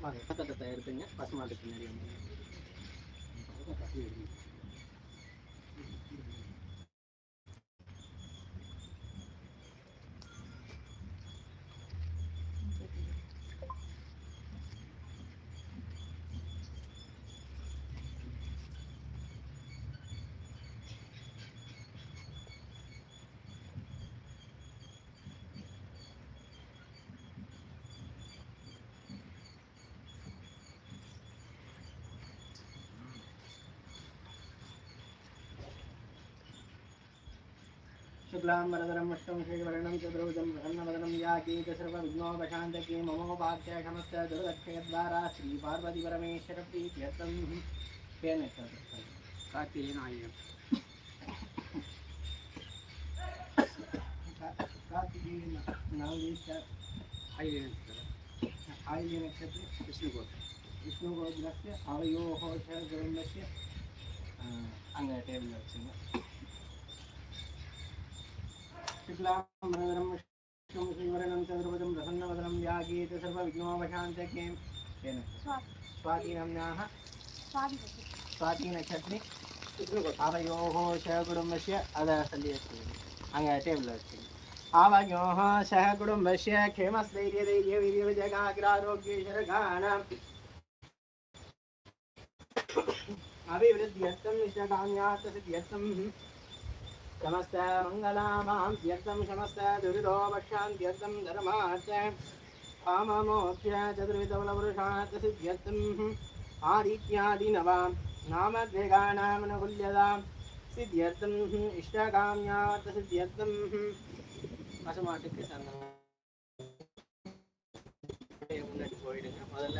வாங்க பத்தட்டத்தை எடுத்துங்க பசுமாட்டுக்கு பின்னாடி வந்து. शुक्लां वरदनं मुष्टमुषवर्णं चतुर्भुजं प्रसन्नवदनं या कीटसर्वविघ्नोपशान्तकी ममोपाख्या क्षमस्त दुर्दक्षयद्वारा श्रीपार्वतीपरमेश्वरप्रीत्यर्थं तेन काकेनाय आयुर्नक्षत्रे विष्णुगोत्र विष्णुगोत्रस्य अवयोः च गोविन्दस्य अङ्गटेल् लक्ष्यम् शुक्लाम्बरधरं विष्णुं श्रीवरणं चतुर्भुजं प्रसन्नवदनं व्यागीत सर्वविघ्नोपशान्तकें तेन स्वातिनाम्नाः स्वातिनक्षत्रि आवयोः सहकुटुम्बस्य अधसन्धि अस्ति अङ्ग टेबल् अस्ति आवयोः सहकुटुम्बस्य क्षेमस्थैर्यधैर्यवीर्यजगाग्रारोग्येश्वरघाणाम् अभिवृद्ध्यर्थं निशकाम्यार्थसिद्ध्यर्थं निष्ठकाम्यार्थसिद्ध्यर्थं समस्त मङ्गलामां त्यर्थं समस्त दुरितोपक्षान्त्यर्थं धर्मार्थ काममोक्ष चतुर्विधबलपुरुषार्थसिद्ध्यर्थम् आदित्यादिनवां नामद्वेगानामनुकूल्यतां सिद्ध्यर्थम् इष्टकाम्यार्थसिद्ध्यर्थं பசுமாட்டுக்கு சந்தனம் முன்னாடி போயிடுங்க முதல்ல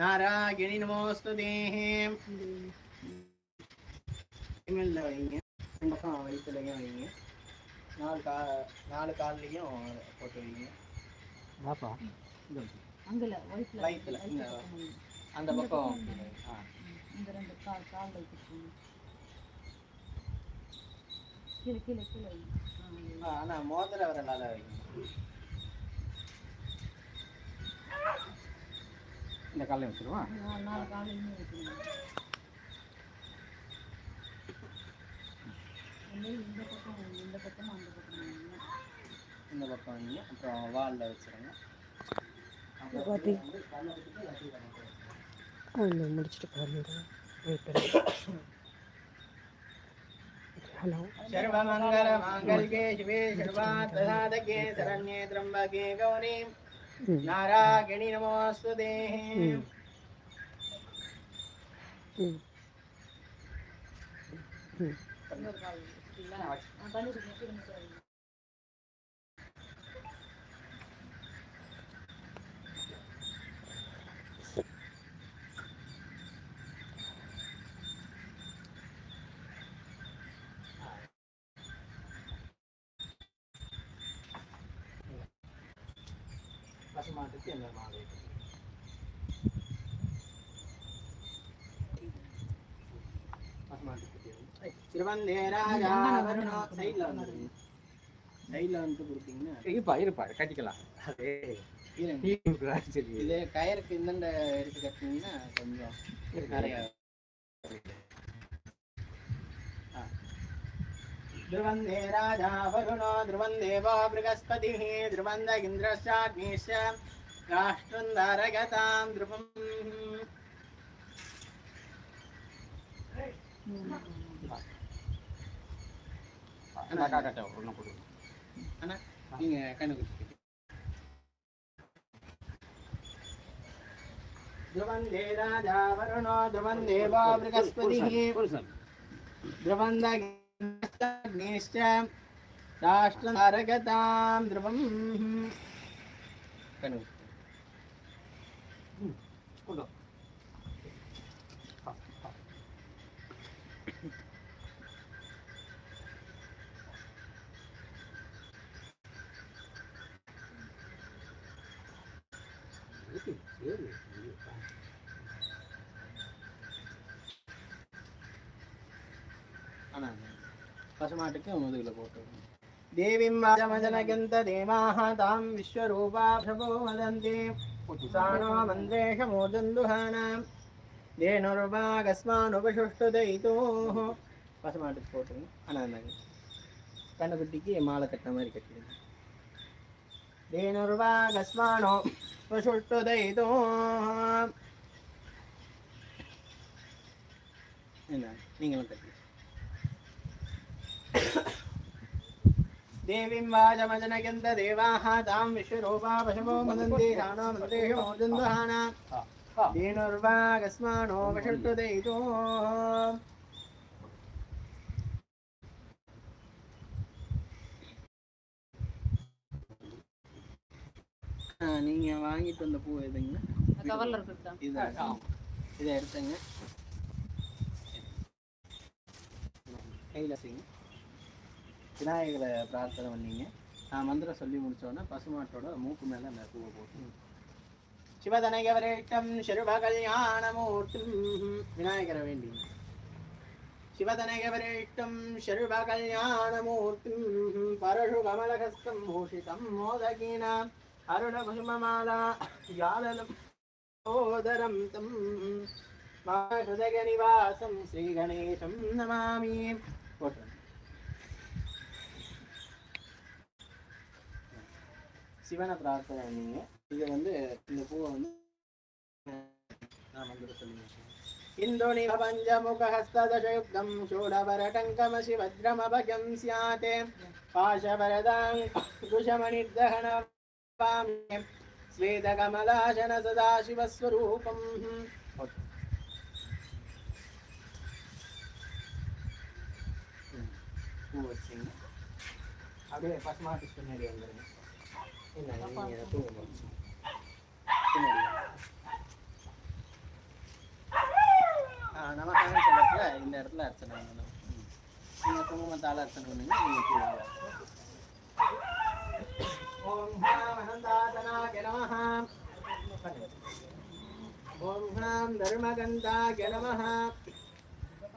நாராயணி நமோஸ்து தேகம் எம்எல்ல வைங்க இந்த வயிற்றுலையும் வைங்க நாலு கா நாலு கால்லையும் போட்டு வைங்க வயிற்றுல அந்த பக்கம் இந்த ரெண்டு கால் கால்கள் கீழே கீழே கீழே ஆனால் மோதிர வரலால வைங்க. இந்த காலையில் வச்சுருவா இந்த பக்கம் இந்த வைங்க அப்புறம் வாலில் வச்சுருங்க. பார்த்தி முடிச்சுட்டு பாருங்க. வெயிட் பண்ணுங்க ஹலோ. சர்வமங்கல மாங்கல்யே சிவே சர்வாத்மசாதகே சரண்யே திரம்பகே கௌரி நாராயணி நமஸ்வதே பண்ணு திருவந்தே ராஜா வருணோ சைடில் வந்துருங்க சைடில் வந்து கொடுத்தீங்கன்னா இருப்பா இருப்பா கட்டிக்கலாம் அது இருங்க. சரி இது கயருக்கு இந்தண்ட எடுத்து கட்டினீங்கன்னா கொஞ்சம் நிறைய ஆ. ध्रुवन्दे राजा वरुणो ध्रुवन्देवो बृहस्पतिः ध्रुवन्द इन्द्रश्चाग्निश्च राष्ट्रन्दारगतां ध्रुवम् அக்கா கட்ட ஒன்று கொடுங்க அண்ணா நீங்கள் கண்ணு ಧ್ರುವಂದೇ ರಾಜಾ ವರುಣೋ ಧ್ರುವನ್ ದೇವೋ ಬೃಹಸ್ಪತಿಃ ಧ್ರುವಂದಗ್ನಿಶ್ಚ ರಾಷ್ಟ್ರನಾರಗತಾಂ ಧ್ರುವಂ ಕಣ್ಣು ಕೊಡು பசுமாட்டுக்கு முதுகில் போட்டு தேவீம் வாஜமஜனகந்த தேவாः தாம் விஸ்வரூபாபிஷபோ வதந்தி சாணோ மந்திரேஷ மோதந்துஹானாம் தேனுர்வாகஸ்மானுபசுஷ்டுதைதோः பசுமாட்டுக்கு போட்டுருங்க ஆனால் அந்த கண்ணுக்குட்டிக்கு மாலை கட்டின மாதிரி கட்டிடுங்க தேனுர்வாகஸ்மானோ உபசுஷ்டுதைதோः என்ன நீங்களும் கட்டி देवीं वाजमजनयन्त देवाः तां विश्वरूपा पशवो मदन्ति राणो मन्त्रेषु मोदन्दहाना ஆ, ஆ. धेनुर्वागस्मानो वषट्टुदयितो நீங்க வாங்கிட்டு வந்த பூ எதுங்க கவர்ல இருக்குதா இதை இதை எடுத்துங்க கையில் செய்யுங்க விநாயகரை பிரார்த்தனை பண்ணீங்க. நான் மந்திரம் சொல்லி முடிச்சோன்னே பசுமாட்டோட மூக்கு மேலே அந்த பூவை போட்டு சிவதனகவரேட்டம் ஷருப கல்யாணமூர்த்தம் விநாயகரை வேண்டிங்க சிவதனகவரேட்டம் ஷருப கல்யாணமூர்த்தம் பரஷு கமலகஸ்தம் பூஷிதம் மோதகீனாம் அருண குசுமமாலா ஜாலலம் ஓதரம் சிவனை பிரார்த்தனை பண்ணீங்க. இது வந்து இந்த பூவை வந்து நான் வந்து சொல்லி இந்தோணி பஞ்சமுகஹஸ்ததசயுக்தம் சூடவரடங்கமசி வஜ்ரமபகம் ஸ்யாத். பாஷவரதாங் குஷமணிர்தகனபாமி ஸ்வேதகமலாசன சதாசிவஸ்வரூபம் பூ வச்சுங்க. அப்படியே பசுமாட்டு பின்னாடி வந்துருங்க. நமக்கான சொல்லத்துல இந்த இடத்துல அர்ச்சனை பண்ணணும் நீங்கள் குங்குமத்தால் அர்ச்சனை பண்ணுங்க நீங்கள் தூங்க ஓம் ஹாம் அனந்தாதனாய நமः ஓம் ஹாம் தர்மகந்தாய நமः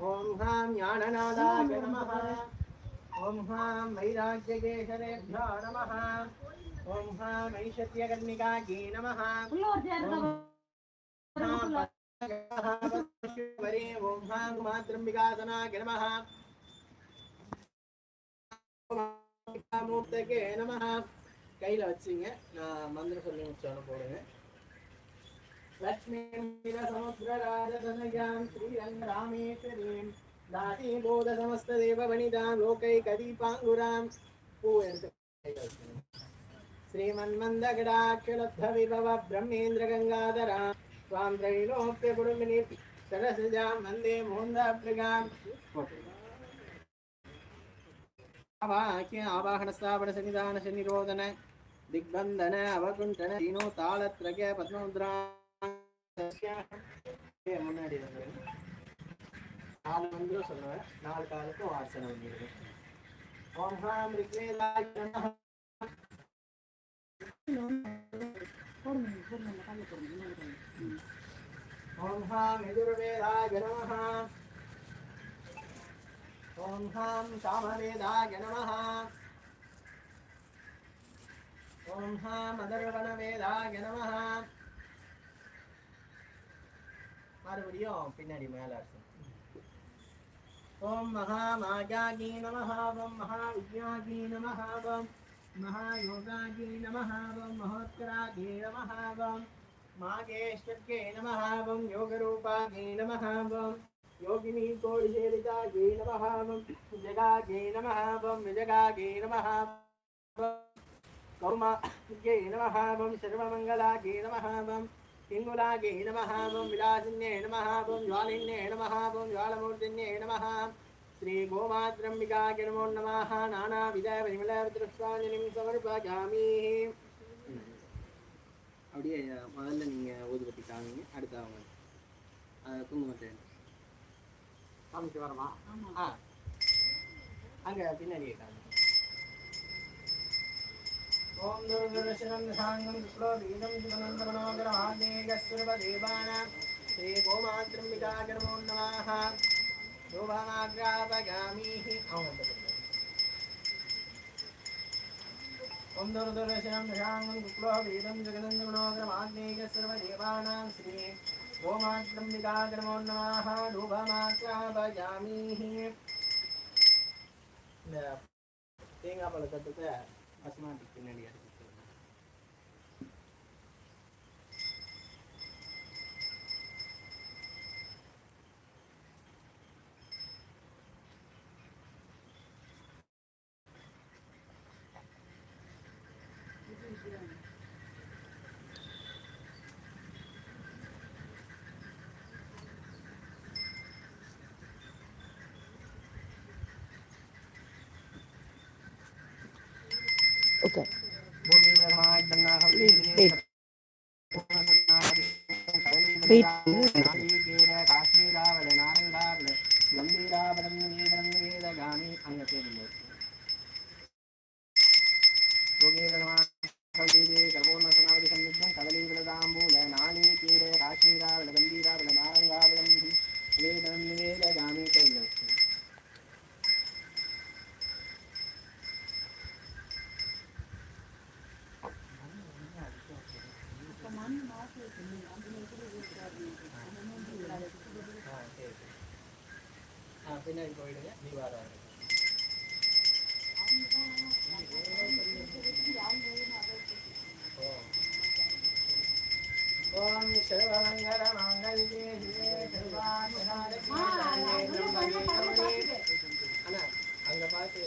ஓம் ஹாம் ஞானநாதாய நமः ஓம் ஹாம் வைராக்கியகேசரேभ्यो நமः ஓம் ஹாம் ஐஷத்யகர்ணிகாயை நமः உள்ள ஓம் ஹாம் மாத்ரம்பிகாசனாய நமः மூர்த்தகே நமः கையில வச்சுங்க நான் மந்திரம் சொல்லி முடிச்சோன்னு போடுங்க லக்ஷ்மீ ஸ்ரீரங்கராமேஸ்வரீம் தாசீபோத சமஸ்த பூ எடுத்து வச்சுங்க श्रीमन्मन्दगडाक्षलब्धविभव ब्रह्मेन्द्रगङ्गाधरा त्वां त्रैलोप्यकुरुमिनि सरसजां वन्दे मोन्दाभ्यगाम् आवाहनस्थापनसन्निधानशनिरोधन दिग्बन्धन अवकुण्ठन दीनो तालत्रग पद्ममुद्रा முன்னாடி நாலு மந்திரம் சொல்லுவேன் நாலு காலுக்கு வாசனை பண்ணிடுவேன் ஓம் ஹாம் ரிக்வேதாய ॐ हां यजुर्वेदाय नमः ॐ हां सामवेदाय नमः ॐ हां அதர்வணவேதாய நமः மறுபடியும் பின்னாடி மேல அர்த்தம் ஓம் மகாமாயாகி நமः ஓம் மகாவித்யாகி நமः ஓம் महायोगागे नमः वं महोत्तरागे नमः वं मागेश्वर्गे नमः वं योगरूपागे नमः वं योगिनी कोडिसेवितागे नमः वं जगागे नमः वं विजगागे नमः कौमागे नमः वं सर्वमङ्गलागे नमः वं पिङ्गुलागे नमः वं विलासिन्ये नमः वं ज्वालिन्ये नमः वं ज्वालमूर्तिन्ये नमः ஸ்ரீ கோமாத்ரம்பிகாக்கிரமோ நமாக நானாவித பரிமலவித்திருஷ்டாஞ்சலிம் சமர்ப்பகாமி அப்படியே முதல்ல நீங்கள் ஊதுபத்தி காமிங்க அடுத்து அவங்க குங்குமத்தை. காமிச்சு வரமா ஆ. அங்கே பின்னாடி இருக்காங்க ஓம் துர்குருஷரம் சாங்கம் துஷ்டோ வீதம் சுகனந்தமனோகரமாதேகஸ்வரப தேவானாம். ஸ்ரீ கோமாத்ரம்பிகாக்கிரமோ நமாக நமः शोभामाग्रापगामीः ॐ दुर्दर्शनं दशाङ्गं कुक्लोभेदं जगनन्दमनोग्रमाग्नेय सर्वदेवानां श्री गोमात्रम्बिकाय नमो नमः शोभामाग्रापगामीः இந்த தேங்காய் பழ தட்டுத்தை பசுமாட்டுக்கு பின்னாடி Okay. Wait. Wait. Wait. ஓம் சர்வமங்கல மங்கல்யே சிவே சர்வாத்மநாதகே அண்ணா அங்க பார்த்து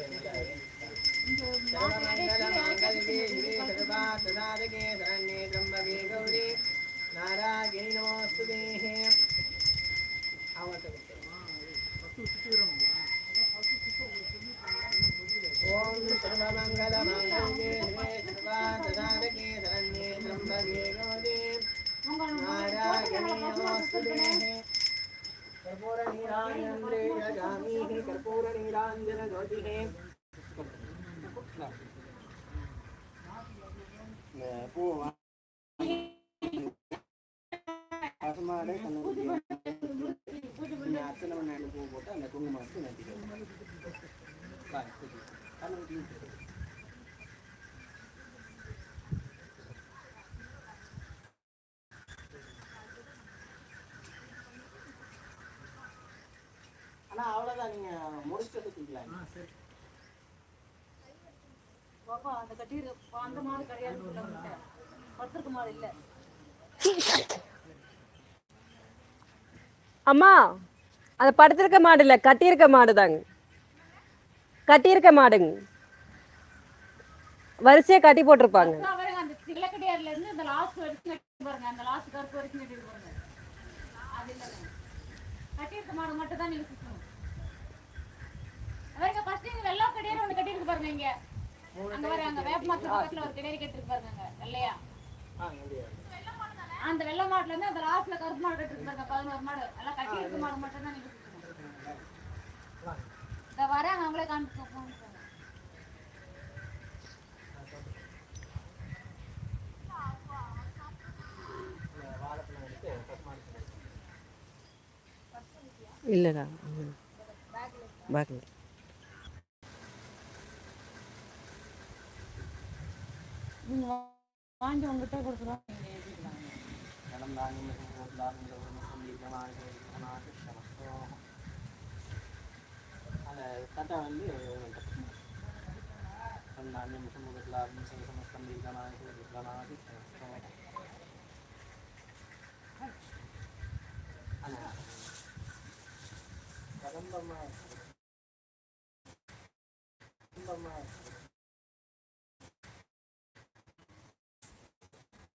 சர்வமங்கல மங்கல்யே சிவே சர்வாத்மநாதகே சரண்யே திரம்பகே கௌரி நாராயணி நமோஸ்துதே அவங்கள்ட்ட ஓம் சர்வமங்கல மங்கல்யே சிவே சர்வாத்மநாதகே கௌரி அர்ச்சனை பண்ண பூ போட்டு அந்த குங்குமம் வச்சு நட்டிக்கிறோம் கண்ணூர் ஆனா அவ்வளவுதான் நீங்க முடிச்சுட்டு சுத்திக்கலாம் பாப்பா அந்த கட்டியிரு அந்த மாடு கிடையாது உங்கள்கிட்ட பத்திருக்கு மாடு இல்ல. அம்மா அது படுத்திருக்க மாடு இல்லை கட்டியிருக்க மாடு தாங்க. கட்டியிருக்க மாடுங்க. வரிசையா கட்டி போட்டிருப்பாங்க. அந்த அந்த கட்டியிருக்க மாடு மட்டும் தான் பாருங்க ஃபர்ஸ்ட் இங்க வெள்ளம் கட்டியார் ஒண்ணு கட்டியிருக்கு பாருங்க இங்க. அங்க பாருங்க அங்க வேப்ப மரத்து பக்கத்துல ஒரு கிணறு கட்டிருக்கு பாருங்க அங்க வெள்ளையா. அந்த வெள்ளை மாட்டுல இருந்து அந்த லாஸ்ட்ல கருப்பு மாடு கட்டிருக்கு பாருங்க பதினோரு மாடு. எல்லாம் கட்டியிருக்க மாடு மட்டும் தான் நீங்க இந்த வராங்க அவங்களே காமிச்சு இல்லைடா பேக்கில் நீங்க வாங்கி உங்ககிட்ட கொடுக்குறோம் நீங்க எழுதிக்கலாம் அந்த கட்டை வந்து கதம்பமா